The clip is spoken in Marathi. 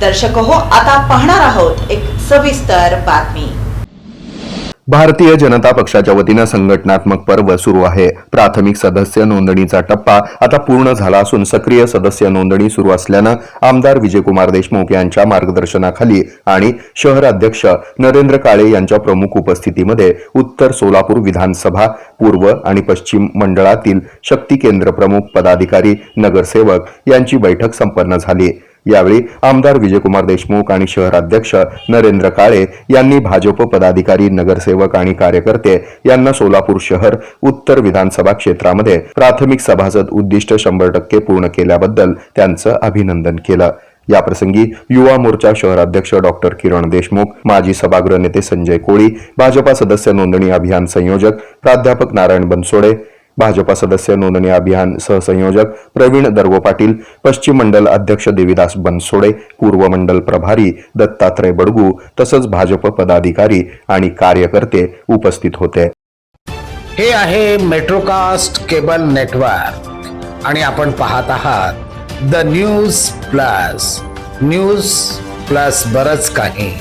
दर्शक हो आता पाहणार आहोत एक सविस्तर बातमी. भारतीय जनता पक्षाच्या वतीनं संघटनात्मक पर्व सुरू आहे. प्राथमिक सदस्य नोंदणीचा टप्पा आता पूर्ण झाला असून सक्रिय सदस्य नोंदणी सुरू असल्यानं आमदार विजयकुमार देशमुख यांच्या मार्गदर्शनाखाली आणि शहराध्यक्ष नरेंद्र काळे यांच्या प्रमुख उपस्थितीमध्ये उत्तर सोलापूर विधानसभा पूर्व आणि पश्चिम मंडळातील शक्ती केंद्र प्रमुख पदाधिकारी नगरसेवक यांची बैठक संपन्न झाली. यावेळी आमदार विजयकुमार देशमुख आणि शहराध्यक्ष नरेंद्र काळे यांनी भाजप पदाधिकारी नगरसेवक आणि कार्यकर्ते यांना सोलापूर शहर उत्तर विधानसभा क्षेत्रामध्ये प्राथमिक सभासद उद्दिष्ट शंभर टक्के पूर्ण केल्याबद्दल त्यांचं अभिनंदन केलं. याप्रसंगी युवा मोर्चा शहराध्यक्ष डॉक्टर किरण देशमुख माजी सभागृह नेते संजय कोळी भाजपा सदस्य नोंदणी अभियान संयोजक प्राध्यापक नारायण बनसोडे भाजपा सदस्य नोंदणी अभियान सहसंयोजक प्रवीण दर्गो पाटील पश्चिम मंडल अध्यक्ष देविदास बनसोडे पूर्व मंडल प्रभारी दत्तात्रय बडगू तसंच भाजप पदाधिकारी आणि कार्यकर्ते उपस्थित होते. हे आहे मेट्रोकास्ट केबल नेटवर्क आणि आपण पाहत आहात the news plus. News plus बरच काही.